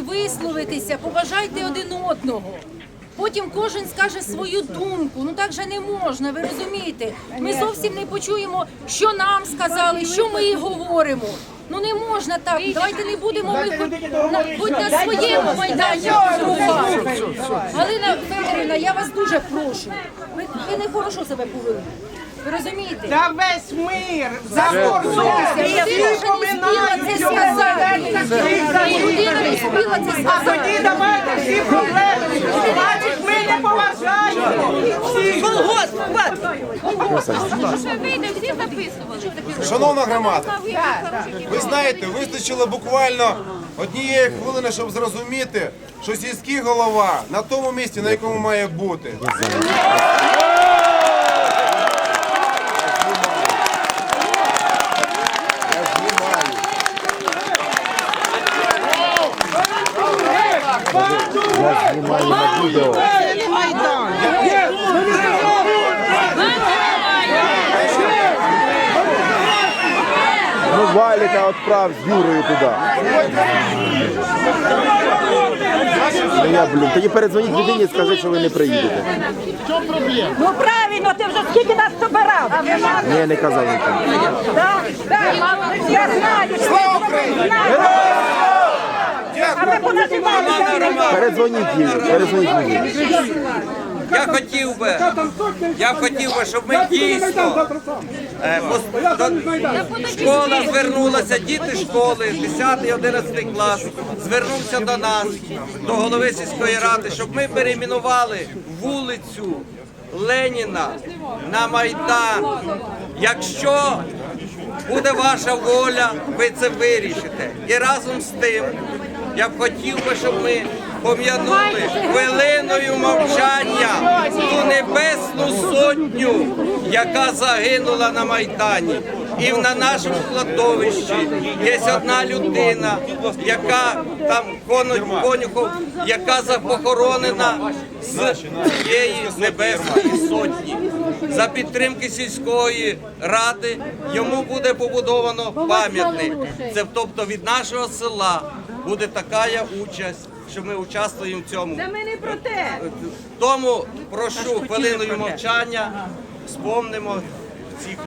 висловитися, побажайте один одного. Потім кожен скаже свою думку. Ну так же не можна, ви розумієте? Ми зовсім не почуємо, що нам сказали, що ми говоримо. Ну не можна так. Давайте не будемо ми на, хоч на своєму майдані. Галина Федорівна, я вас дуже прошу. Ви, ви не хорошо себе повели. Ви розумієте? За весь мир, за кордон. Всі поминають його. А тоді давайте всі проблеми. Значить, ми не поважаємо. Всі. Шановна громада, ви знаєте, вистачило буквально однієї хвилини, щоб зрозуміти, що сільський голова на тому місці, на якому має бути. Ну, Валіка відправ з Юрою туди. Ну я, блін, тоді передзвоніть людині і скажи, що ви не приїдете. Ну правильно, ти вже скільки нас собирав? Ні, не казав нічого. Так, так, я знаю, що Слава ви Україні! Передзвоніть їй, передзвоніть мені. Я хотів би, я хотів би, щоб ми дійсно е, школа звернулася, діти школи, 10-11 клас, звернувся до нас, до голови сільської ради, щоб ми перейменували вулицю Леніна на Майдан. Якщо буде ваша воля, ви це вирішите. І разом з тим я б хотів би, щоб ми пом'янули хвилиною мовчання ту небесну сотню, яка загинула на Майдані. І на нашому кладовищі є одна людина, яка там конюхов, яка запохоронена з цієї небесної сотні. За підтримки сільської ради йому буде побудовано пам'ятник. Це тобто від нашого села буде така участь, що ми участвуємо в цьому. Ми не про те. Тому прошу хвилиною мовчання, спомнимо цих.